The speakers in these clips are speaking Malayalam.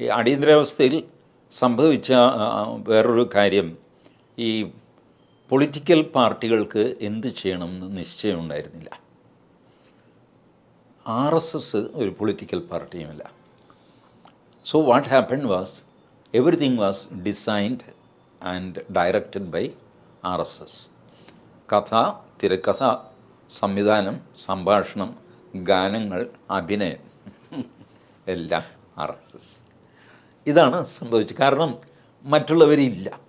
ഈ അടിയന്തരാവസ്ഥയിൽ സംഭവിച്ച വേറൊരു കാര്യം ഈ പൊളിറ്റിക്കൽ പാർട്ടികൾക്ക് എന്ത് ചെയ്യണമെന്ന് നിശ്ചയം ഉണ്ടായിരുന്നില്ല. ആർ എസ് എസ് ഒരു political പാർട്ടിയുമല്ല. So what happen was everything was designed and directed by R S S. കഥ തിരക്കഥ സംവിധാനം സംഭാഷണം ഗാനങ്ങൾ അഭിനയം എല്ലാം ആർ എസ് എസ്. ഇതാണ് സംഭവിച്ചത്. കാരണം മറ്റുള്ളവരില്ല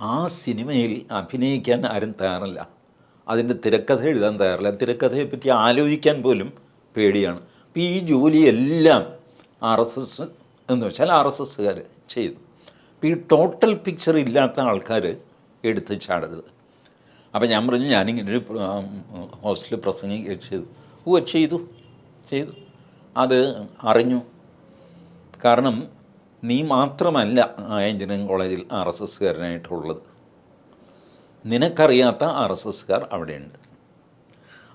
ആ സിനിമയിൽ അഭിനയിക്കാൻ ആരും തയ്യാറല്ല. അതിന്റെ തിരക്കഥ എഴുതാൻ തയ്യാറില്ല. തിരക്കഥയെപ്പറ്റി ആലോചിക്കാൻ പോലും പേടിയാണ്. അപ്പോൾ ഈ ജോലിയെല്ലാം ആർ എസ് എസ് എന്ന് വെച്ചാൽ ആർ എസ് എസ്സുകാർ ചെയ്തു അപ്പോൾ ഈ ടോട്ടൽ പിക്ചർ ഇല്ലാത്ത ആൾക്കാർ എടുത്ത് ചാടരുത്. അപ്പോൾ ഞാൻ പറഞ്ഞു ഞാനിങ്ങനെ ഒരു ഹോസ്റ്റലിൽ പ്രസംഗിക്കുക ചെയ്തു. ഓ ചെയ്തു. ചെയ്തു. അത് അറിഞ്ഞു. കാരണം നീ മാത്രമല്ല ആ എഞ്ചിനീയറിംഗ് കോളേജിൽ ആർ എസ് എസ്സുകാരനായിട്ടുള്ളത് നിനക്കറിയാത്ത ആർ എസ് എസ്സുകാർ അവിടെയുണ്ട്.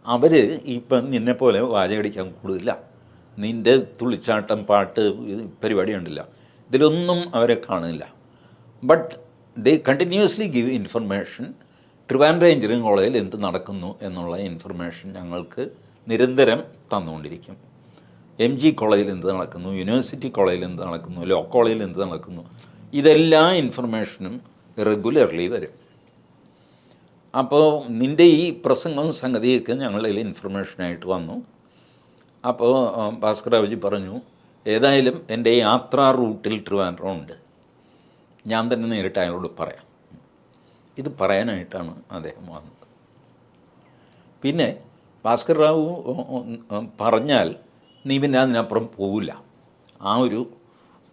അവർ ഇപ്പം നിന്നെപ്പോലെ വാചകടിക്കാൻ കൂടുതലില്ല. നിന്റെ തുള്ളിച്ചാട്ടം പാട്ട് പരിപാടി ഉണ്ടില്ല ഇതിലൊന്നും അവരെ കാണുന്നില്ല. But they continuously give information Trivandrum engineering കോളേജിൽ എന്ത് നടക്കുന്നു എന്നുള്ള ഇൻഫർമേഷൻ ഞങ്ങൾക്ക് നിരന്തരം തന്നുകൊണ്ടിരിക്കും. എം ജി കോളേജിൽ എന്ത് നടക്കുന്നു? യൂണിവേഴ്സിറ്റി കോളേജിൽ എന്ത് നടക്കുന്നു? ലോ കോളേജിൽ എന്ത് നടക്കുന്നു? ഇതെല്ലാ ഇൻഫർമേഷനും റെഗുലർലി വരും. അപ്പോൾ നിന്റെ ഈ പ്രസംഗവും സംഗതിയൊക്കെ ഞങ്ങളിൽ ഇൻഫർമേഷനായിട്ട് വന്നു. അപ്പോൾ ഭാസ്കരാവജി പറഞ്ഞു ഏതായാലും എന്റെ യാത്രാ റൂട്ടിൽ ട്രിവാൻഡ്രം ഉണ്ട്. ഞാൻ തന്നെ നേരിട്ട് അയാളോട് പറയാം. ഇത് പറയാനായിട്ടാണ് അദ്ദേഹം വന്നത്. പിന്നെ ഭാസ്കർ റാവു പറഞ്ഞാൽ നീ പിന്നെ അതിനപ്പുറം പോവില്ല. ആ ഒരു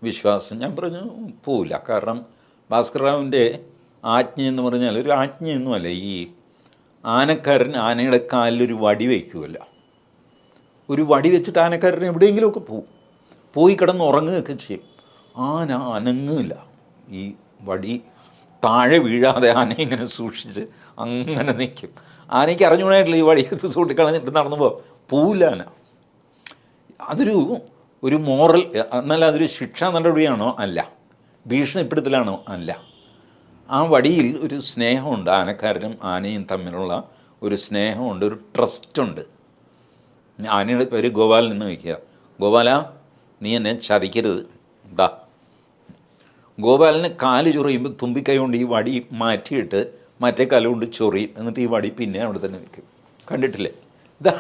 വിശ്വാസം ഞാൻ പറഞ്ഞു പോവില്ല. കാരണം ഭാസ്കർ റാവുവിന്റെ ആജ്ഞ എന്ന് പറഞ്ഞാൽ ഒരു ആജ്ഞയൊന്നുമല്ല ഈ ആനക്കാരൻ ആനയുടെ കാലിലൊരു വടി വയ്ക്കുമല്ല ഒരു വടി വെച്ചിട്ട് ആനക്കാരൻ എവിടെയെങ്കിലുമൊക്കെ പോവും. പോയി കിടന്ന് ഉറങ്ങുകയൊക്കെ ചെയ്യും. ആന അനങ്ങില്ല ഈ വടി താഴെ വീഴാതെ ആന ഇങ്ങനെ സൂക്ഷിച്ച് അങ്ങനെ നിൽക്കും. ആനയ്ക്ക് അറിഞ്ഞുകൂടായിട്ടില്ല ഈ വടി എടുത്ത് ചൂണ്ടിക്കളഞ്ഞിട്ട് നടന്നു പോവാം. പോവില്ല ആന. അതൊരു ഒരു മോറൽ എന്നാൽ അതൊരു ശിക്ഷാ നടപടിയാണോ? അല്ല. ഭീഷണിപ്പെടുത്തലാണോ? അല്ല. ആ വടിയിൽ ഒരു സ്നേഹമുണ്ട് ആനക്കാരനും ആനയും തമ്മിലുള്ള ഒരു സ്നേഹമുണ്ട് ഒരു ട്രസ്റ്റുണ്ട്. ആനയുടെ പേര് ഗോപാലൻ നിന്ന് വയ്ക്കുക. ഗോപാല നീ എന്നെ ചതിക്കരുത്. ദാ. ഗോപാലന് കാൽ ചൊറിയുമ്പോൾ തുമ്പിക്കൈ കൊണ്ട് ഈ വടി മാറ്റിയിട്ട് മറ്റേ കാൽ കൊണ്ട് ചൊറിയും എന്നിട്ട് ഈ വടി പിന്നെ അവിടെ തന്നെ വെക്കും. കണ്ടിട്ടില്ലേ? ഇതാ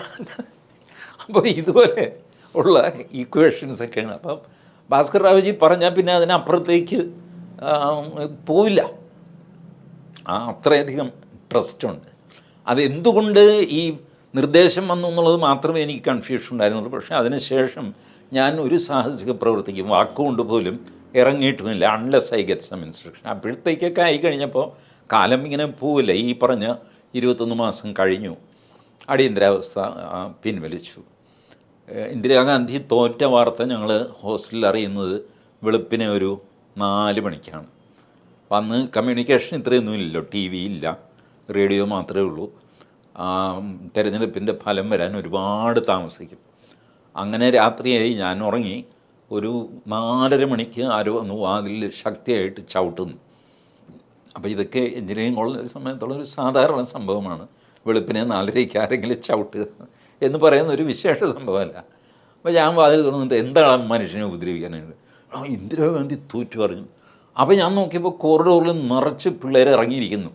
അപ്പോൾ ഇതുപോലെ ഉള്ള ഈക്വേഷൻസ് ഒക്കെയാണ്. അപ്പം ഭാസ്കർ റാവുജി പറഞ്ഞാൽ പിന്നെ അതിനപ്പുറത്തേക്ക് പോവില്ല. ആ അത്രയധികം ട്രസ്റ്റുണ്ട് അതെന്തുകൊണ്ട് ഈ നിർദ്ദേശം വന്നു എന്നുള്ളത് മാത്രമേ എനിക്ക് കൺഫ്യൂഷൻ ഉണ്ടായിരുന്നുള്ളൂ. പക്ഷേ അതിനുശേഷം ഞാൻ ഒരു സാഹസിക പ്രവർത്തിക്കും വാക്കുകൊണ്ട് പോലും ഇറങ്ങിയിട്ടുമില്ല unless I get some instruction അപ്പോഴത്തേക്കൊക്കെ ആയി കഴിഞ്ഞപ്പോൾ കാലം ഇങ്ങനെ പോവില്ല. ഈ പറഞ്ഞ ഇരുപത്തൊന്ന് മാസം കഴിഞ്ഞു. അടിയന്തരാവസ്ഥ പിൻവലിച്ചു. ഇന്ദിരാഗാന്ധി തോറ്റ വാർത്ത ഞങ്ങൾ ഹോസ്റ്റലിൽ അറിയുന്നത് വെളുപ്പിനെ ഒരു നാല് മണിക്കാണ്. അപ്പം അന്ന് കമ്മ്യൂണിക്കേഷൻ ഇത്രയൊന്നും ഇല്ലല്ലോ ടി വി ഇല്ല റേഡിയോ മാത്രമേ ഉള്ളൂ. തെരഞ്ഞെടുപ്പിന്റെ ഫലം വരാൻ ഒരുപാട് താമസിക്കും. അങ്ങനെ രാത്രിയായി ഞാൻ ഉറങ്ങി ഒരു നാലര മണിക്ക് ആരോ വന്നു വാതിൽ ശക്തിയായിട്ട് ചവിട്ടുന്നു. അപ്പോൾ ഇതൊക്കെ എഞ്ചിനീയറിംഗ് കോളേജ് സമയത്തുള്ള ഒരു സാധാരണ സംഭവമാണ് വെളുപ്പിനെ നാലരയ്ക്ക് ആരെങ്കിലും ചവിട്ടുക. എന്ന് പറയുന്ന ഒരു വിശേഷ സംഭവമല്ല. അപ്പോൾ ഞാൻ വാതിൽ തുറന്നിട്ട് എന്താണ് മനുഷ്യനെ ഉപദ്രവിക്കാനായിട്ട്? ആ ഇന്ദിരാഗാന്ധി തോറ്റു പറഞ്ഞു. അപ്പോൾ ഞാൻ നോക്കിയപ്പോൾ കോറിഡോറിൽ നിറച്ച് പിള്ളേർ ഇറങ്ങിയിരിക്കുന്നു.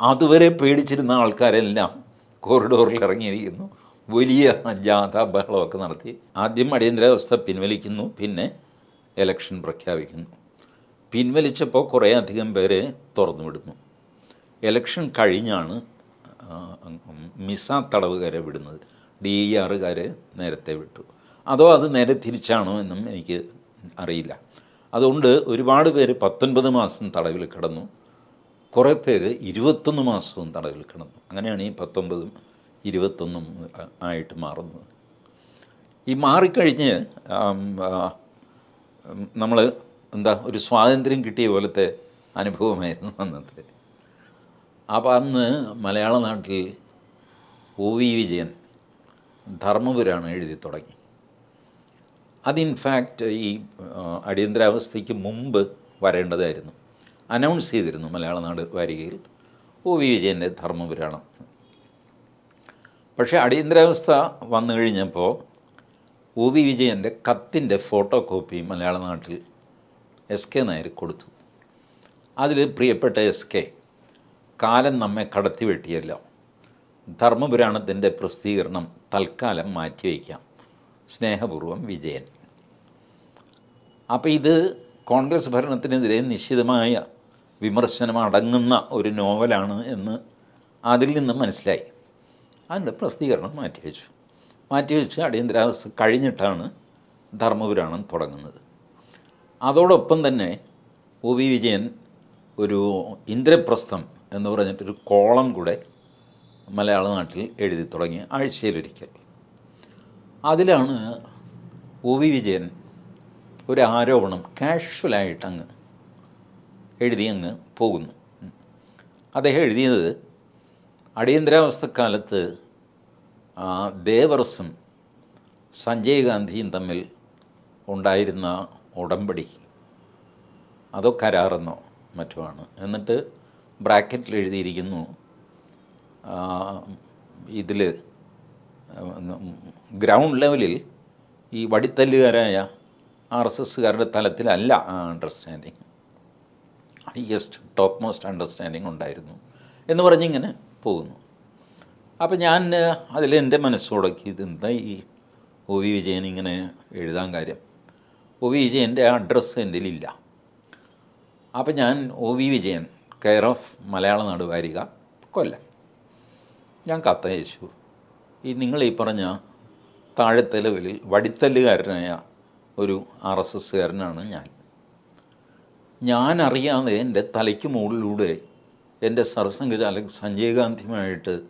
അതുവരെ പേടിച്ചിരുന്ന ആൾക്കാരെല്ലാം കോറിഡോറിൽ ഇറങ്ങിയിരിക്കുന്നു. വലിയ ജാഥ ബഹളമൊക്കെ നടത്തി. ആദ്യം അടിയന്തരാവസ്ഥ പിൻവലിക്കുന്നു പിന്നെ എലക്ഷൻ പ്രഖ്യാപിക്കുന്നു. പിൻവലിച്ചപ്പോൾ കുറേ അധികം പേരെ തുറന്നു വിടുന്നു ഇലക്ഷൻ കഴിഞ്ഞാണ് ആ, മിസ തടവുകാരെ വിടുന്നത്. ഡി ആറുകാർ നേരത്തെ വിട്ടു. അതോ അത് നേരെ തിരിച്ചാണോ എന്നും എനിക്ക് അറിയില്ല. അതുകൊണ്ട് ഒരുപാട് പേര് പത്തൊൻപത് മാസം തടവിൽ കിടന്നു. കുറേ പേര് ഇരുപത്തൊന്ന് മാസവും തടവിൽ കിടന്നു. അങ്ങനെയാണ് ഈ പത്തൊമ്പതും ഇരുപത്തൊന്നും ആയിട്ട് മാറുന്നത്. ഈ മാറിക്കഴിഞ്ഞ് നമ്മൾ എന്താ ഒരു സ്വാതന്ത്ര്യം കിട്ടിയ പോലത്തെ അനുഭവമായിരുന്നു അന്നത്തെ. അപ്പോൾ അന്ന് മലയാള നാട്ടിൽ ഒ വി വിജയൻ ധർമ്മപുരാണ് എഴുതി തുടങ്ങി. അത് ഇൻഫാക്റ്റ് ഈ അടിയന്തരാവസ്ഥയ്ക്ക് മുമ്പ് വരേണ്ടതായിരുന്നു. അനൗൺസ് ചെയ്തിരുന്നു മലയാള നാട് വാരികയിൽ ഒ വി. വിജയന്റെ ധർമ്മപുരാണം. പക്ഷേ അടിയന്തരാവസ്ഥ വന്നു കഴിഞ്ഞപ്പോൾ ഒ വി. വിജയന്റെ കത്തിന്റെ ഫോട്ടോ കോപ്പി മലയാള നാട്ടിൽ എസ് കെ നായർ കൊടുത്തു. അതിൽ പ്രിയപ്പെട്ട എസ് കെ കാലം നമ്മെ കടത്തി വെട്ടിയല്ലോ ധർമ്മപുരാണത്തിന്റെ പ്രസിദ്ധീകരണം. തൽക്കാലം മാറ്റിവെക്കാം സ്നേഹപൂർവം വിജയൻ. അപ്പോൾ ഇത് കോൺഗ്രസ് ഭരണത്തിനെതിരെ നിശ്ചിതമായ വിമർശനം അടങ്ങുന്ന ഒരു നോവലാണ് എന്ന് അതിൽ നിന്ന് മനസ്സിലായി. അതിന്റെ പ്രസിദ്ധീകരണം മാറ്റിവെച്ചു മാറ്റിവെച്ച് അടിയന്തരാവസ്ഥ കഴിഞ്ഞിട്ടാണ് ധർമ്മപുരാണം തുടങ്ങുന്നത്. അതോടൊപ്പം തന്നെ ഒ വി വിജയൻ ഒരു ഇന്ദ്രപ്രസ്ഥം എന്ന് പറഞ്ഞിട്ടൊരു കോളം കൂടെ മലയാള നാട്ടിൽ എഴുതി തുടങ്ങി ആഴ്ചയിലൊരിക്കൽ. അതിലാണ് ഒ വി വിജയൻ ഒരു ആരോപണം കാഷ്വലായിട്ട് അങ്ങ് എഴുതി അങ്ങ് പോകുന്നു. അദ്ദേഹം എഴുതിയത് അടിയന്തരാവസ്ഥക്കാലത്ത് ദേവർസും സഞ്ജയ് ഗാന്ധിയും തമ്മിൽ ഉണ്ടായിരുന്ന ഉടമ്പടി. അതോ കരാറെന്നോ മറ്റുമാണ്. എന്നിട്ട് ബ്രാക്കറ്റിൽ എഴുതിയിരിക്കുന്നു ഇതിൽ ഗ്രൗണ്ട് ലെവലിൽ ഈ വടിത്തല്ലുകാരായ ആർ എസ് എസ്സുകാരുടെ തലത്തിലല്ല ആ understanding highest top most understanding ഉണ്ടായിരുന്നു എന്ന് പറഞ്ഞിങ്ങനെ പോകുന്നു. അപ്പം ഞാൻ അതിൽ എന്റെ മനസ്സോടൊക്കെ ഇത് എന്താ ഈ ഒ വി വിജയൻ ഇങ്ങനെ എഴുതാൻ കാര്യം? ഒ വി വിജയന്റെ അഡ്രസ്സ് എന്റെ ഇല്ല. അപ്പം ഞാൻ O V Vijayan care of Malayala Nadu വാരിക കൊല്ലം. ഞാൻ കത്തയച്ചു ഈ നിങ്ങൾ ഈ പറഞ്ഞ താഴെത്തലവിൽ വടിത്തല്ലുകാരനായ ഒരു ആർ എസ് എസ്സുകാരനാണ് ഞാൻ. ഞാൻ അറിയാതെ എന്റെ തലയ്ക്ക് മുകളിലൂടെ എന്റെ സർസംഘചാലക് സഞ്ജയ് ഗാന്ധിയുമായിട്ട്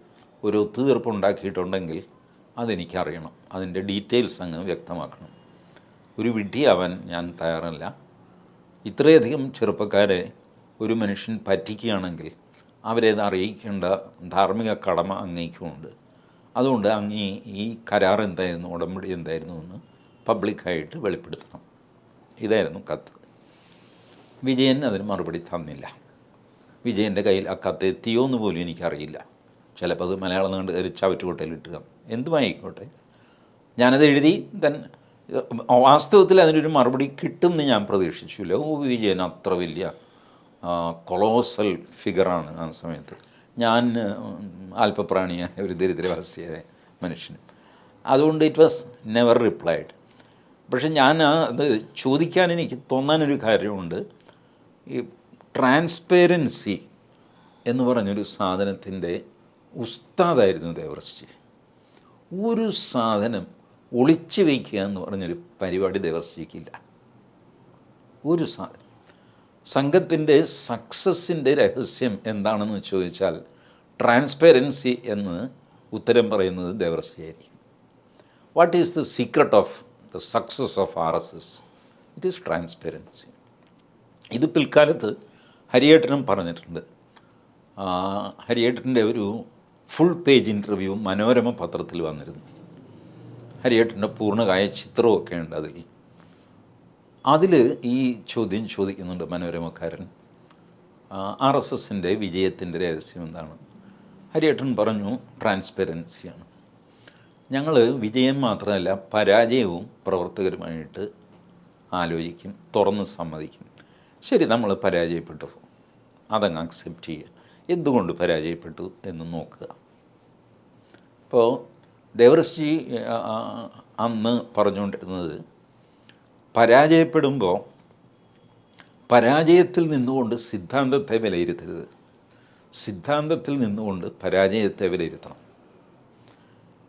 ഒരു ഒത്തുതീർപ്പ് ഉണ്ടാക്കിയിട്ടുണ്ടെങ്കിൽ അതെനിക്കറിയണം. അതിന്റെ ഡീറ്റെയിൽസ് അങ്ങ് വ്യക്തമാക്കണം. ഒരു വിഡ്ഢിയാവാൻ ഞാൻ തയ്യാറല്ല. ഇത്രയധികം ചെറുപ്പക്കാരെ ഒരു മനുഷ്യൻ പറ്റിക്കുകയാണെങ്കിൽ അവരെ അറിയിക്കേണ്ട ധാർമ്മിക കടമ അങ്ങേക്കുമുണ്ട് അതുകൊണ്ട് അങ്ങേ ഈ കരാർ എന്തായിരുന്നു ഉടമ്പടി എന്തായിരുന്നു എന്ന് പബ്ലിക്കായിട്ട് വെളിപ്പെടുത്തണം. ഇതായിരുന്നു കത്ത്. വിജയൻ അതിന് മറുപടി തന്നില്ല. വിജയന്റെ കയ്യിൽ ആ കത്ത് എത്തിയോ എന്ന് പോലും എനിക്കറിയില്ല. ചിലപ്പോൾ അത് മലയാളം കണ്ട് ഒരു ചവറ്റുകൊട്ടയിൽ ഇട്ടുക എന്തുമായിക്കോട്ടെ? ഞാനത് എഴുതി തൻ വാസ്തവത്തിൽ അതിനൊരു മറുപടി കിട്ടുമെന്ന് ഞാൻ പ്രതീക്ഷിച്ചില്ല. ഓ വിജയൻ അത്ര വലിയ കൊളോസൽ ഫിഗറാണ് ആ സമയത്ത്. ഞാൻ അല്പപ്രാണിയായ ഒരു ദരിദ്രവാസിയായ മനുഷ്യൻ അതുകൊണ്ട് ഇറ്റ് വാസ് നെവർ റിപ്ലൈഡ് പക്ഷെ ഞാൻ അത് ചോദിക്കാൻ എനിക്ക് തോന്നാനൊരു കാര്യമുണ്ട്. ഈ ട്രാൻസ്പെറൻസി എന്ന് പറഞ്ഞൊരു സാധനത്തിന്റെ ഉസ്താദായിരുന്നു ദേവർശി ഒരു സാധനം ഒളിച്ചു വയ്ക്കുക എന്ന് പറഞ്ഞൊരു പരിപാടി ദേവർശിക്കില്ല ഒരു സാധനം. സംഘത്തിന്റെ സക്സസ്സിന്റെ രഹസ്യം എന്താണെന്ന് ചോദിച്ചാൽ ട്രാൻസ്പെറൻസി എന്ന് ഉത്തരം പറയുന്നത് ദേവർഷിയായിരിക്കും. What is the secret of the success of R S S it is transparency ഇത് പിൽക്കാലത്ത് ഹരിയേട്ടനും പറഞ്ഞിട്ടുണ്ട്. ഹരിയേട്ടന്റെ ഒരു ഫുൾ പേജ് ഇന്റർവ്യൂ മനോരമ പത്രത്തിൽ വന്നിരുന്നു. ഹരിയേട്ടന്റെ പൂർണകായ ചിത്രമൊക്കെ ഉണ്ട് അതിൽ. അതിൽ ഈ ചോദ്യം ചോദിക്കുന്നുണ്ട് മനോരമക്കാരൻ. ആർ എസ് എസിന്റെ വിജയത്തിന്റെ രഹസ്യം എന്താണ്? ഹരിയേട്ടൻ പറഞ്ഞു ട്രാൻസ്പെറൻസിയാണ്. ഞങ്ങൾ വിജയം മാത്രമല്ല പരാജയവും പ്രവർത്തകരുമായിട്ട് ആലോചിക്കും തുറന്ന് സമ്മതിക്കും. ശരി നമ്മൾ പരാജയപ്പെട്ടു. അതങ്ങ് അക്സെപ്റ്റ് ചെയ്യുക. എന്തുകൊണ്ട് പരാജയപ്പെട്ടു എന്ന് നോക്കുക. അപ്പോൾ ദേവറസ്ജി അന്ന് പറഞ്ഞുകൊണ്ടിരുന്നത് പരാജയപ്പെടുമ്പോൾ പരാജയത്തിൽ നിന്നുകൊണ്ട് സിദ്ധാന്തത്തെ വിലയിരുത്തരുത്. സിദ്ധാന്തത്തിൽ നിന്നുകൊണ്ട് പരാജയത്തെ വിലയിരുത്തണം.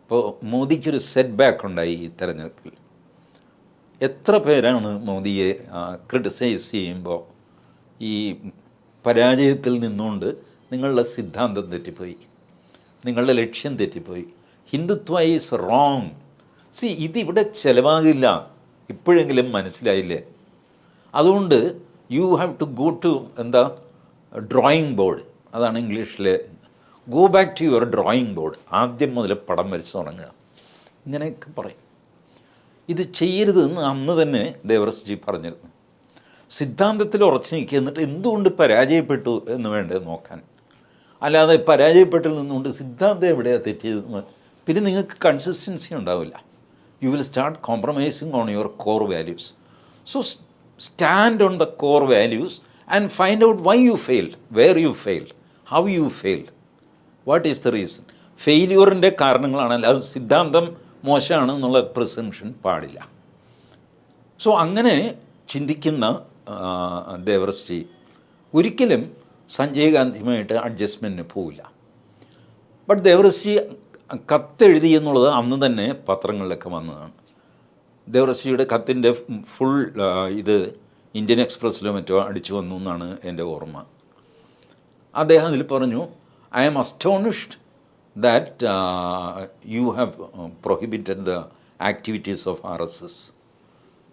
ഇപ്പോൾ മോദിക്കൊരു സെറ്റ് ബാക്ക് ഉണ്ടായി ഈ തെരഞ്ഞെടുപ്പിൽ. എത്ര പേരാണ് മോദിയെ ക്രിട്ടിസൈസ് ചെയ്യുമ്പോൾ ഈ പരാജയത്തിൽ നിന്നുകൊണ്ട് നിങ്ങളുടെ സിദ്ധാന്തം തെറ്റിപ്പോയി? നിങ്ങളുടെ ലക്ഷ്യം തെറ്റിപ്പോയി? ഹിന്ദുത്വ ഈസ് റോങ് സി ഇതിവിടെ ചിലവാകില്ല. ഇപ്പോഴെങ്കിലും മനസ്സിലായില്ലേ? അതുകൊണ്ട് you have to go to എന്താ? ഡ്രോയിങ് ബോർഡ് അതാണ് ഇംഗ്ലീഷിലെ. Go back to your drawing board ആദ്യം മുതൽ പടം വരച്ച് തുടങ്ങുക. ഇങ്ങനെയൊക്കെ പറയും. ഇത് ചെയ്യരുതെന്ന് അന്ന് തന്നെ ദേവറസ്ജി പറഞ്ഞിരുന്നു. സിദ്ധാന്തത്തിൽ ഉറച്ചു നിൽക്കുക. എന്നിട്ട് എന്തുകൊണ്ട് പരാജയപ്പെട്ടു എന്ന് വേണ്ടത് നോക്കാൻ. അല്ലാതെ പരാജയപ്പെട്ടിൽ നിന്നുകൊണ്ട് സിദ്ധാന്തം എവിടെയാണ് തെറ്റിയതെന്ന്. പിന്നെ നിങ്ങൾക്ക് കൺസിസ്റ്റൻസി ഉണ്ടാവില്ല. You will start compromising on your core values so stand on the core values and find out why you failed where you failed how you failed what is the reason ഫെയില്യൂറിന്റെ കാരണങ്ങളാണ് അത് സിദ്ധാന്തം മോശമാണ് എന്നുള്ള പ്രിസംഷൻ പാടില്ല. സോ അങ്ങനെ ചിന്തിക്കുന്ന ദേവർശ്രീ ഒരിക്കലും സഞ്ജയ് ഗാന്ധിയുമായിട്ട് അഡ്ജസ്റ്റ്മെന്റിന് പോവില്ല. ബട്ട് ദേവർശ്രീ കത്തെഴുതി എന്നുള്ളത് അന്ന് തന്നെ പത്രങ്ങളിലൊക്കെ വന്നതാണ്. ദേവറസിയുടെ കത്തിന്റെ ഫുൾ ഇത് ഇന്ത്യൻ എക്സ്പ്രസ്സിലോ മറ്റോ അടിച്ചു വന്നു എന്നാണ് എന്റെ ഓർമ്മ. അദ്ദേഹം അതിൽ പറഞ്ഞു I am astonished that you have prohibited the activities of R S S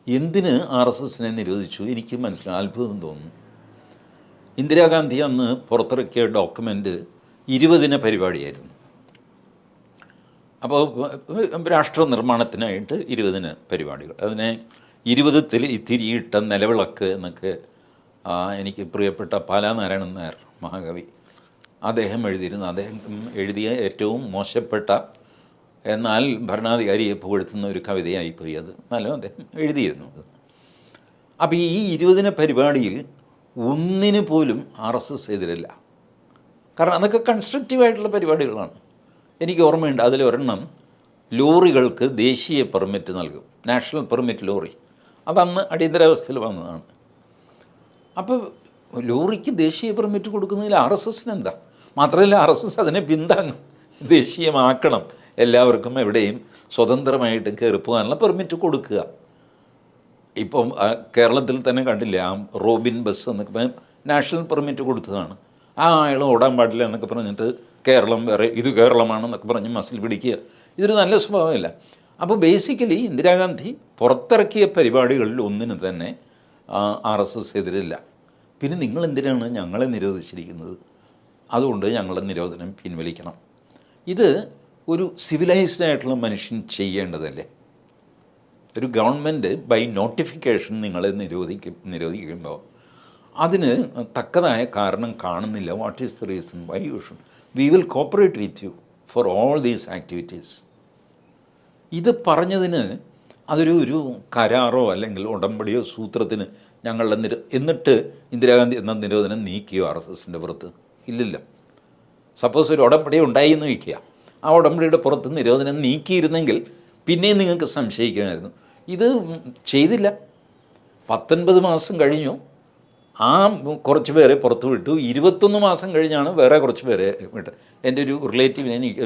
എന്തിന് ആർ എസ് എസിനെ നിരോധിച്ചു? എനിക്ക് മനസ്സിലായി അത്ഭുതം തോന്നുന്നു. ഇന്ദിരാഗാന്ധി അന്ന് പുറത്തിറക്കിയ ഡോക്യുമെന്റ് ഇരുപതിന പരിപാടിയായിരുന്നു. അപ്പോൾ രാഷ്ട്ര നിർമ്മാണത്തിനായിട്ട് ഇരുപതിന് പരിപാടികൾ. അതിനെ ഇരുപതത്തിൽ തിരി തിരിയിട്ട നിലവിളക്ക് എന്നൊക്കെ എനിക്ക് പ്രിയപ്പെട്ട പാലാനാരായണൻ നായർ മഹാകവി അദ്ദേഹം എഴുതിയിരുന്നു. അദ്ദേഹം എഴുതിയ ഏറ്റവും മോശപ്പെട്ട എന്നാൽ ഭരണാധികാരിയെ പുകഴ്ത്തുന്ന ഒരു കവിതയായിപ്പോയി അത്. നല്ല അദ്ദേഹം എഴുതിയിരുന്നു അത്. അപ്പോൾ ഈ ഇരുപതിന പരിപാടിയിൽ ഒന്നിന് പോലും ആർ എസ് എസ് എതിരല്ല. കാരണം അതൊക്കെ കൺസ്ട്രക്റ്റീവായിട്ടുള്ള പരിപാടികളാണ്. എനിക്ക് ഓർമ്മയുണ്ട് അതിലൊരെണ്ണം ലോറികൾക്ക് ദേശീയ പെർമിറ്റ് നൽകും. National permit lorry. അതന്ന് അടിയന്തരാവസ്ഥയിൽ വന്നതാണ്. അപ്പോൾ ലോറിക്ക് ദേശീയ പെർമിറ്റ് കൊടുക്കുന്നതിൽ ആർ എസ് എസിന് എന്താ മാത്രമല്ല ആർ എസ് എസ് അതിനെ പിന്താങ്ങും. ദേശീയമാക്കണം. എല്ലാവർക്കും എവിടെയും സ്വതന്ത്രമായിട്ട് കയറി പോകാനുള്ള പെർമിറ്റ് കൊടുക്കുക. ഇപ്പം കേരളത്തിൽ തന്നെ കണ്ടില്ലേ ആ റോബിൻ ബസ് എന്നൊക്കെ നാഷണൽ പെർമിറ്റ് കൊടുത്തതാണ്. ആ അയാൾ ഓടാൻ പാടില്ല എന്നൊക്കെ പറഞ്ഞിട്ട് കേരളം വേറെ ഇത് കേരളമാണെന്നൊക്കെ പറഞ്ഞ് മസിൽ പിടിക്കുക. ഇതൊരു നല്ല സ്വഭാവമില്ല. അപ്പോൾ ബേസിക്കലി ഇന്ദിരാഗാന്ധി പുറത്തിറക്കിയ പരിപാടികളിൽ ഒന്നിന് തന്നെ ആർ എസ് എസ് എതിരില്ല. പിന്നെ നിങ്ങൾ എന്തിനാണ് ഞങ്ങളെ നിരോധിച്ചിരിക്കുന്നത്? അതുകൊണ്ട് ഞങ്ങളുടെ നിരോധനം പിൻവലിക്കണം. ഇത് ഒരു സിവിലൈസ്ഡ് ആയിട്ടുള്ള മനുഷ്യൻ ചെയ്യേണ്ടതല്ലേ? ഒരു ഗവൺമെന്റ് ബൈ നോട്ടിഫിക്കേഷൻ നിങ്ങളെ നിരോധിക്കും നിരോധിക്കുമ്പോൾ അതിന് തക്കതായ കാരണം കാണുന്നില്ല. What is the reason why you should we will cooperate with you for all these activities ഇത് പറഞ്ഞതിന് അതൊരു ഒരു കരാറോ അല്ലെങ്കിൽ ഉടമ്പടിയോ സൂത്രത്തിന് ഞങ്ങളുടെ നിര എന്നിട്ട് ഇന്ദിരാഗാന്ധി എന്ന നിരോധനം നീക്കിയോ ആർ എസ് എസിന്റെ പുറത്ത്? ഇല്ലില്ല. സപ്പോസ് ഒരു ഉടമ്പടി ഉണ്ടായി എന്ന് വയ്ക്കുക. ആ ഉടമ്പടിയുടെ പുറത്ത് നിരോധനം നീക്കിയിരുന്നെങ്കിൽ പിന്നെയും നിങ്ങൾക്ക് സംശയിക്കുമായിരുന്നു. ഇത് ചെയ്തില്ല. പത്തൊൻപത് മാസം കഴിഞ്ഞു. ആ കുറച്ച് പേരെ പുറത്ത് വിട്ടു. ഇരുപത്തൊന്ന് മാസം കഴിഞ്ഞാണ് വേറെ കുറച്ച് പേരെ വിട്ടത്. എന്റെ ഒരു റിലേറ്റീവിനെ എനിക്ക്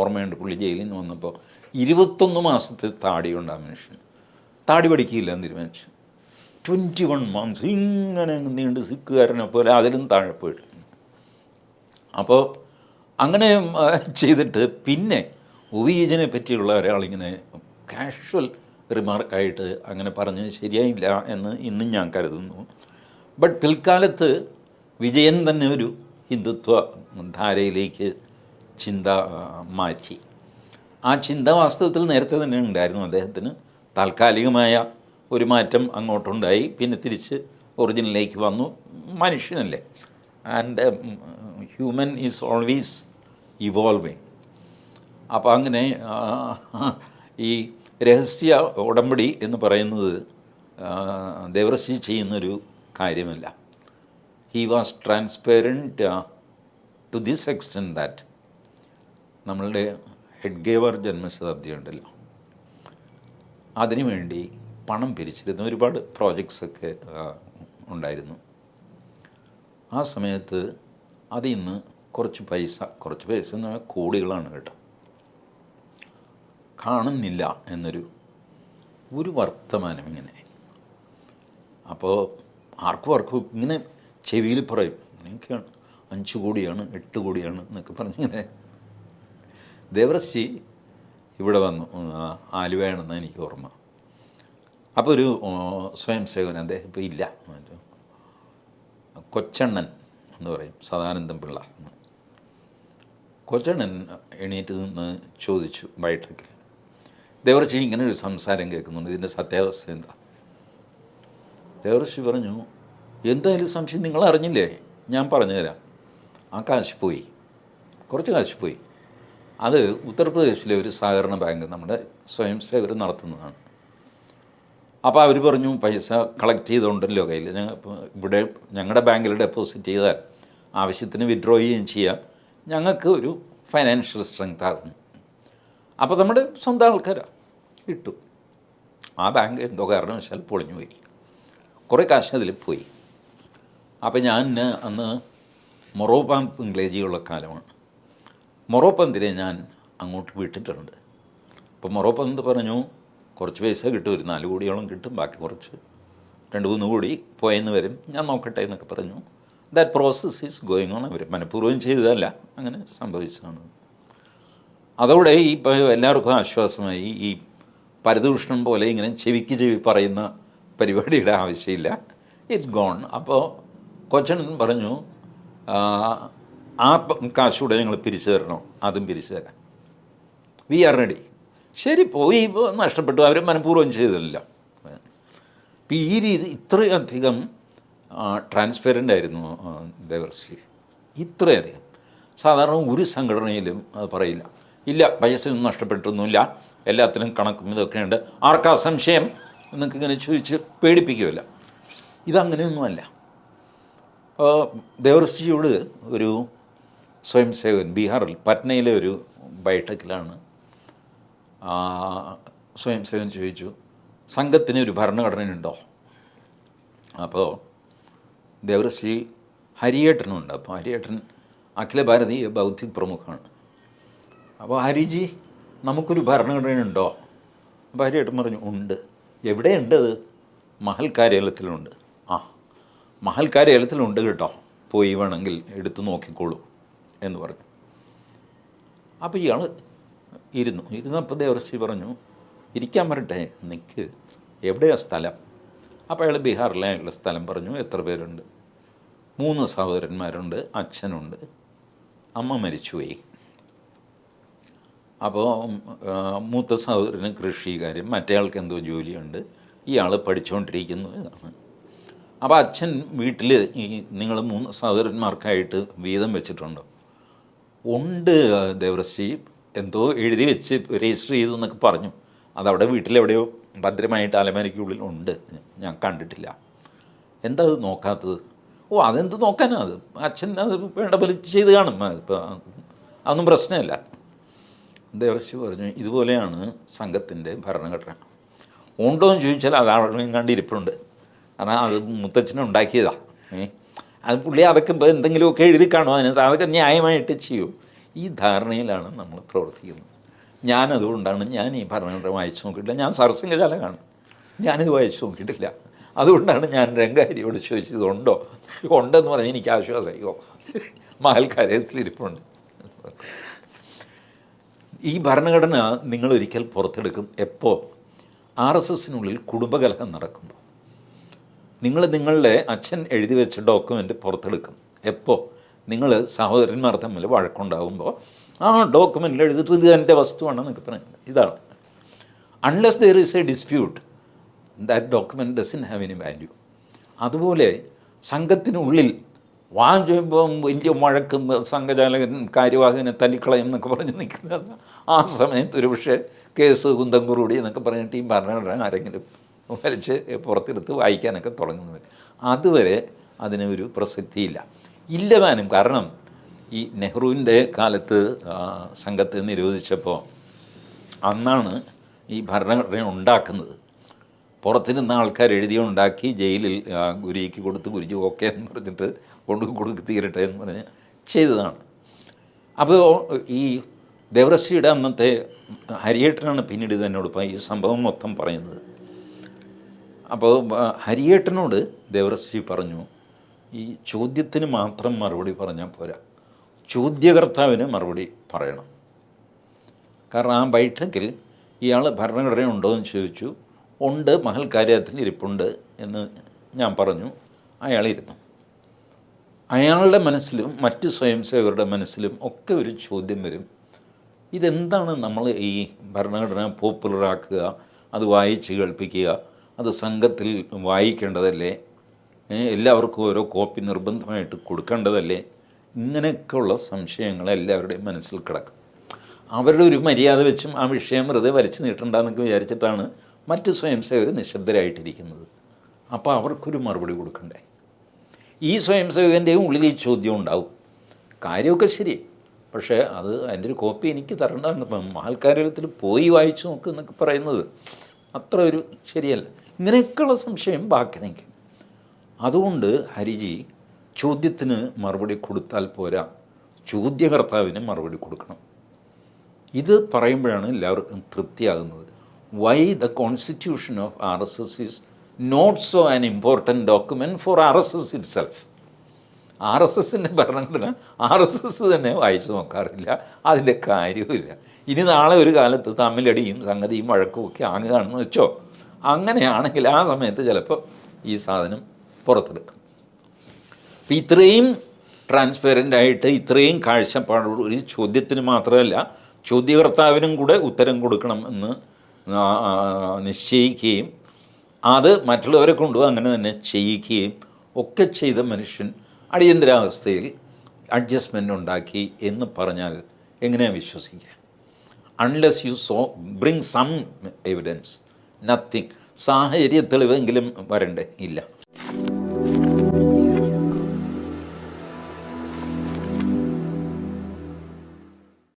ഓർമ്മയുണ്ട് പുള്ളി ജയിലിൽ നിന്ന് വന്നപ്പോൾ. ഇരുപത്തൊന്ന് മാസത്തെ താടിയുണ്ട് ആ മനുഷ്യൻ താടി പഠിക്കില്ല എന്ന് തീരുമാനിച്ചു ട്വന്റി വൺ മന്ത്സ് ഇങ്ങനെ നീണ്ട് സിക്കുകാരനെ പോലെ അതിലും താഴെ പോയിട്ട്. അപ്പോൾ അങ്ങനെ ചെയ്തിട്ട് പിന്നെ ഒവീജിനെ പറ്റിയുള്ള ഒരാളിങ്ങനെ കാഷ്വൽ റിമാർക്കായിട്ട് അങ്ങനെ പറഞ്ഞത് ശരിയായില്ല എന്ന് ഇന്നും ഞാൻ കരുതുന്നു. ബട്ട് പിൽക്കാലത്ത് വിജയൻ തന്നെ ഒരു ഹിന്ദുത്വ ധാരയിലേക്ക് ചിന്ത മാറ്റി. ആ ചിന്ത വാസ്തവത്തിൽ നേരത്തെ തന്നെ ഉണ്ടായിരുന്നു. അദ്ദേഹത്തിന് താൽക്കാലികമായ ഒരു മാറ്റം അങ്ങോട്ടുണ്ടായി. പിന്നെ തിരിച്ച് ഒറിജിനലിലേക്ക് വന്നു. മനുഷ്യനല്ലേ. And human is always evolving അപ്പോൾ അങ്ങനെ ഈ രഹസ്യ ഉടമ്പടി എന്ന് പറയുന്നത് ദേവർശി ചെയ്യുന്നൊരു കാര്യമല്ല. He was transparent to this extent that നമ്മളുടെ ഹെഡ് ഹെഡ്ഗേവർ ജന്മശതാബ്ദി ഉണ്ടല്ലോ അതിനുവേണ്ടി പണം പിരിച്ചിരുന്ന ഒരുപാട് പ്രോജക്ട്സൊക്കെ ഉണ്ടായിരുന്നു. ആ സമയത്ത് അതിൽ നിന്ന് കുറച്ച് പൈസ കുറച്ച് പൈസ എന്ന് പറഞ്ഞാൽ കോടികളാണ് കേട്ടോ. കാണുന്നില്ല എന്നൊരു ഒരു വർത്തമാനം ഇങ്ങനെ. അപ്പോൾ ആർക്കും ആർക്കും ഇങ്ങനെ ചെവിയിൽ പറയും. അങ്ങനെയൊക്കെയാണ് അഞ്ച് കോടിയാണ് എട്ട് കോടിയാണ് എന്നൊക്കെ പറഞ്ഞിങ്ങനെ. ദേവറശ്ശി ഇവിടെ വന്നു. ആലുവയാണെന്ന് എനിക്ക് ഓർമ്മ. അപ്പോൾ ഒരു സ്വയം സേവന അദ്ദേഹം ഇപ്പോൾ ഇല്ല. കൊച്ചണ്ണൻ എന്ന് പറയും സദാനന്ദം പിള്ള. കൊച്ചണ്ണൻ എണീറ്റ് നിന്ന് ചോദിച്ചു ബൈഠക്കിൽ ദേവർച്ചി ഇങ്ങനെ ഒരു സംസാരം കേൾക്കുന്നുണ്ട്. ഇതിന്റെ സത്യാവസ്ഥ എന്താ? ദേവർഷി പറഞ്ഞു എന്തായാലും സംശയം നിങ്ങൾ അറിഞ്ഞില്ലേ ഞാൻ പറഞ്ഞുതരാം. ആ കാശ് പോയി. കുറച്ച് കാശ് പോയി. അത് ഉത്തർപ്രദേശിലെ ഒരു സഹകരണ ബാങ്ക് നമ്മുടെ സ്വയം സേവർ നടത്തുന്നതാണ്. അപ്പോൾ അവർ പറഞ്ഞു പൈസ കളക്ട് ചെയ്തുകൊണ്ടല്ലോ കയ്യിൽ ഞങ്ങൾ ഇവിടെ ഞങ്ങളുടെ ബാങ്കിൽ ഡെപ്പോസിറ്റ് ചെയ്താൽ ആവശ്യത്തിന് വിഡ്രോ ചെയ്യുകയും ചെയ്യാം. ഞങ്ങൾക്ക് ഒരു ഫൈനാൻഷ്യൽ സ്ട്രെങ്ത് ആകും അപ്പോൾ നമ്മുടെ സ്വന്തം ആൾക്കാരാണ് ഇട്ടു. ആ ബാങ്ക് എന്തോ കാരണവശാൽ പൊളിഞ്ഞു പോയി കുറേ കാശ് അതിൽ പോയി. അപ്പോൾ ഞാൻ അന്ന് മൊറോപ്പാൻ ഇംഗ്ലേജിയുള്ള കാലമാണ്. മൊറോപ്പന്തിനെ ഞാൻ അങ്ങോട്ട് വിട്ടിട്ടുണ്ട്. അപ്പോൾ മൊറോപ്പന്ത് പറഞ്ഞു? കുറച്ച് പൈസ കിട്ടും ഒരു നാല് കോടിയോളം കിട്ടും ബാക്കി കുറച്ച് രണ്ട് മൂന്ന് കോടി പോയെന്ന് വരും. ഞാൻ നോക്കട്ടെ എന്നൊക്കെ പറഞ്ഞു. That process is going on അവർ മനഃപൂർവം ചെയ്തതല്ല അങ്ങനെ സംഭവിച്ചതാണ്. അതോടെ ഈ എല്ലാവർക്കും ആശ്വാസമായി ഈ പരദൂഷണം പോലെ ഇങ്ങനെ ചെവിക്ക് ചെവി പറയുന്ന പരിപാടിയുടെ ആവശ്യമില്ല. ഇറ്റ്സ് ഗോൺ അപ്പോൾ കൊച്ചൻ പറഞ്ഞു "ആ, കാശൂടെ ഞങ്ങൾ പിരിച്ചു തരണോ? അതും പിരിച്ചു തരാം. വി ആർ റെഡി ശരി പോയി. നഷ്ടപ്പെട്ടു. അവർ മനഃപൂർവം ചെയ്തില്ല. അപ്പം ഈ രീതി ഇത്രയധികം ട്രാൻസ്പെറന്റ് ആയിരുന്നു ദേവർസി ഇത്രയധികം. സാധാരണ ഒരു സംഘടനയിലും അത് പറയില്ല. ഇല്ല പൈസ ഒന്നും നഷ്ടപ്പെട്ടൊന്നുമില്ല. എല്ലാത്തിനും കണക്കും ഇതൊക്കെയുണ്ട്. ആർക്കാ സംശയം? എന്നൊക്കെ ഇങ്ങനെ ചോദിച്ച് പേടിപ്പിക്കുമല്ല ഇതങ്ങനെയൊന്നുമല്ല. ദേവർസിജിയോട് ഒരു സ്വയം സേവൻ ബീഹാറിൽ പറ്റ്നയിലെ ഒരു ബയോടെക്കിലാണ് സ്വയം സേവൻ ചോദിച്ചു സംഘത്തിന് ഒരു ഭരണഘടനയുണ്ടോ? അപ്പോൾ ദേവഋഷി ഹരിയേട്ടനുണ്ട് അപ്പോൾ ഹരിയേട്ടൻ അഖില ഭാരതീയ ബൗദ്ധിക് പ്രമുഖാണ്. അപ്പോൾ ഹരിജി നമുക്കൊരു ഭരണഘടനയുണ്ടോ? അപ്പോൾ ഹരിയേട്ടൻ പറഞ്ഞു ഉണ്ട്. എവിടെയുണ്ട് അത്? മഹൽ കാര്യാലയത്തിലുണ്ട്. ആ മഹൽ കാര്യാലയത്തിലുണ്ട് കേട്ടോ. പോയി വേണമെങ്കിൽ എടുത്ത് നോക്കിക്കോളൂ എന്ന് പറഞ്ഞു. അപ്പോൾ ഇയാൾ ഇരുന്നു. ഇരുന്നപ്പോൾ ദേവർശി പറഞ്ഞു ഇരിക്കാൻ വരട്ടെ നിൽക്ക് എവിടെയാണ് സ്ഥലം? അപ്പോൾ അയാൾ ബീഹാറിലെ സ്ഥലം പറഞ്ഞു എത്ര പേരുണ്ട്? മൂന്ന് സഹോദരന്മാരുണ്ട് അച്ഛനുണ്ട്. അമ്മ മരിച്ചുപോയി. അപ്പോൾ മൂത്ത സഹോദരന് കൃഷി കാര്യം മറ്റേയാൾക്ക് എന്തോ ജോലിയുണ്ട്. ഇയാൾ പഠിച്ചുകൊണ്ടിരിക്കുന്നു എന്നാണ്. അപ്പോൾ അച്ഛൻ വീട്ടിൽ ഈ നിങ്ങൾ മൂന്ന് സഹോദരന്മാർക്കായിട്ട് വീതം വെച്ചിട്ടുണ്ടോ? ഉണ്ട് ദേവർശി എന്തോ എഴുതി വെച്ച് രജിസ്റ്റർ ചെയ്തു എന്നൊക്കെ പറഞ്ഞു. അതവിടെ വീട്ടിലെവിടെയോ ഭദ്രമായിട്ട് അലമാരിക്കുള്ളിൽ ഉണ്ട്. ഞാൻ കണ്ടിട്ടില്ല. എന്താ അത് നോക്കാത്തത്? ഓ അതെന്ത് നോക്കാനാ അത്? അച്ഛൻ അത് വേണ്ട പോലെ ചെയ്ത് കാണും. അതൊന്നും പ്രശ്നമില്ല. ദേവർഷി പറഞ്ഞു ഇതുപോലെയാണ് സംഘത്തിന്റെ ഭരണഘടന. ഉണ്ടോ എന്ന് ചോദിച്ചാൽ അത് അവിടെ കണ്ടിരിപ്പുണ്ട് കാരണം അത് മുത്തച്ഛനെ ഉണ്ടാക്കിയതാണ് അത് പുള്ളി അതൊക്കെ എന്തെങ്കിലുമൊക്കെ എഴുതി കാണുമോ അതിനകത്ത് അതൊക്കെ ന്യായമായിട്ട് ചെയ്യും. ഈ ധാരണയിലാണ് നമ്മൾ പ്രവർത്തിക്കുന്നത്. ഞാനതുകൊണ്ടാണ് ഞാൻ ഈ ഭരണഘടന വായിച്ചു നോക്കിയിട്ടില്ല. ഞാൻ സർസംഗജാല കാണും. ഞാനിത് വായിച്ചു നോക്കിയിട്ടില്ല. അതുകൊണ്ടാണ് ഞാൻ രംഗാരിയോട് ചോദിച്ചത് ഉണ്ടോ? ഉണ്ടെന്ന് പറഞ്ഞാൽ എനിക്ക് ആശ്വാസമായിക്കോ മഹൽ കാര്യത്തിലിരിപ്പുണ്ട് ഈ ഭരണഘടന നിങ്ങൾ ഒരിക്കൽ പുറത്തെടുക്കും. എപ്പോൾ ആർ എസ് എസിനുള്ളിൽ കുടുംബകലഹം നടക്കുമ്പോൾ നിങ്ങൾ നിങ്ങളുടെ അച്ഛൻ എഴുതി വെച്ച ഡോക്യുമെന്റ് പുറത്തെടുക്കും. എപ്പോൾ നിങ്ങൾ സഹോദരന്മാർ തമ്മിൽ വഴക്കുണ്ടാകുമ്പോൾ ആ ഡോക്യുമെന്റിൽ എഴുതിയിട്ട് ഇത് എന്റെ വസ്തുവാണെന്നൊക്കെ പറയുന്നത്. ഇതാണ്. Unless there is a dispute that document doesn't have any value അതുപോലെ സംഘത്തിനുള്ളിൽ ചെയ്യുമ്പോൾ വലിയ മുഴക്കും സംഘചാലകൻ കാര്യവാഹകനെ തല്ലിക്കളയും എന്നൊക്കെ പറഞ്ഞ് നിൽക്കുന്നതാണ്. ആ സമയത്ത് ഒരു പക്ഷേ കേസ് കുന്തം കുറുടി എന്നൊക്കെ പറഞ്ഞിട്ട് ഈ ഭരണഘടന ആരെങ്കിലും വലിച്ച് പുറത്തെടുത്ത് വായിക്കാനൊക്കെ തുടങ്ങുന്നവർ അതുവരെ അതിന് ഒരു പ്രസക്തിയില്ല ഇല്ലതാനും കാരണം ഈ നെഹ്റുവിന്റെ കാലത്ത് സംഘത്തെ നിരോധിച്ചപ്പോൾ അന്നാണ് ഈ ഭരണഘടന ഉണ്ടാക്കുന്നത്. പുറത്തിരുന്ന ആൾക്കാർ എഴുതി ഉണ്ടാക്കി ജയിലിൽ ഗുരുജിക്ക് കൊടുത്ത് ഗുരുജി ഓക്കെ എന്ന് പറഞ്ഞിട്ട് കൊണ്ട് കൊടുക്ക് തീരട്ടെ എന്ന് പറഞ്ഞ് ചെയ്തതാണ്. അപ്പോൾ ഈ ദേവറശ്ശിയുടെ അന്നത്തെ ഹരിയേട്ടനാണ് പിന്നീട് ഇതെന്നോട് ഈ സംഭവം മൊത്തം പറയുന്നത്. അപ്പോൾ ഹരിയേട്ടനോട് ദേവറശ്ശി പറഞ്ഞു ഈ ചോദ്യത്തിന് മാത്രം മറുപടി പറഞ്ഞാൽ പോരാ. ചോദ്യകർത്താവിന് മറുപടി പറയണം. കാരണം ആ ബൈഠക്കിൽ ഇയാൾ ഭരണഘടന ഉണ്ടോ എന്ന് ചോദിച്ചു ഉണ്ട് മഹൽ കാര്യത്തിൽ ഇരിപ്പുണ്ട് എന്ന് ഞാൻ പറഞ്ഞു അയാളിരുന്നു അയാളുടെ മനസ്സിലും മറ്റ് സ്വയം സേവകരുടെ മനസ്സിലും ഒക്കെ ഒരു ചോദ്യം വരും. ഇതെന്താണ് നമ്മൾ ഈ ഭരണഘടന പോപ്പുലറാക്കുക അത് വായിച്ച് കേൾപ്പിക്കുക അത് സംഘത്തിൽ വായിക്കേണ്ടതല്ലേ? എല്ലാവർക്കും ഓരോ കോപ്പി നിർബന്ധമായിട്ട് കൊടുക്കേണ്ടതല്ലേ? ഇങ്ങനെയൊക്കെയുള്ള സംശയങ്ങൾ എല്ലാവരുടെയും മനസ്സിൽ കിടക്കും. അവരുടെ ഒരു മര്യാദ വെച്ചും ആ വിഷയം വെറുതെ വലിച്ചു നീട്ടണ്ടെന്നൊക്കെ വിചാരിച്ചിട്ടാണ് മറ്റ് സ്വയംസേവർ നിശബ്ദരായിട്ടിരിക്കുന്നത്. അപ്പോൾ അവർക്കൊരു മറുപടി കൊടുക്കണ്ടേ? ഈ സ്വയംസേവകന്റെയും ഉള്ളിൽ ഈ ചോദ്യം ഉണ്ടാവും. കാര്യമൊക്കെ ശരി. പക്ഷേ അത് അതിന്റെ ഒരു കോപ്പി എനിക്ക് തരേണ്ടതാണ് ഇപ്പം ആൾക്കാരത്തിൽ പോയി വായിച്ചു നോക്ക് എന്നൊക്കെ പറയുന്നത് അത്ര ഒരു ശരിയല്ല. ഇങ്ങനെയൊക്കെയുള്ള സംശയം ബാക്കി നിൽക്കും. അതുകൊണ്ട് ഹരിജി ചോദ്യത്തിന് മറുപടി കൊടുത്താൽ പോരാ. ചോദ്യകർത്താവിന് മറുപടി കൊടുക്കണം. ഇത് പറയുമ്പോഴാണ് എല്ലാവർക്കും തൃപ്തിയാകുന്നത്. Why the constitution of R S S is not so an important document for R S S itself R S എസിന്റെ ഭരണഘടന ആർ എസ് എസ് തന്നെ വായിച്ചു നോക്കാറില്ല. അതിന്റെ കാര്യവുമില്ല. ഇനി നാളെ ഒരു കാലത്ത് തമ്മിലടിയും സംഗതിയും വഴക്കും ഒക്കെ ആകുകയാണെന്ന് വെച്ചോ? അങ്ങനെയാണെങ്കിൽ ആ സമയത്ത് ചിലപ്പോൾ ഈ സാധനം പുറത്തെടുക്കും. അപ്പം ഇത്രയും ട്രാൻസ്പെറന്റ് ആയിട്ട് ഇത്രയും കാഴ്ചപ്പാടോട് ഒരു ചോദ്യത്തിന് മാത്രമല്ല ചോദ്യകർത്താവിനും കൂടെ ഉത്തരം കൊടുക്കണം എന്ന് നിശ്ചയിക്കുകയും അത് മറ്റുള്ളവരെ കൊണ്ടും അങ്ങനെ തന്നെ ചെയ്യിക്കുകയും ഒക്കെ ചെയ്ത മനുഷ്യൻ അടിയന്തരാവസ്ഥയിൽ അഡ്ജസ്റ്റ്മെന്റ് ഉണ്ടാക്കി എന്ന് പറഞ്ഞാൽ എങ്ങനെയാണ് വിശ്വസിക്കുക? Unless you so bring some evidence nothing സാഹചര്യ തെളിവെങ്കിലും വരണ്ടേ? ഇല്ല.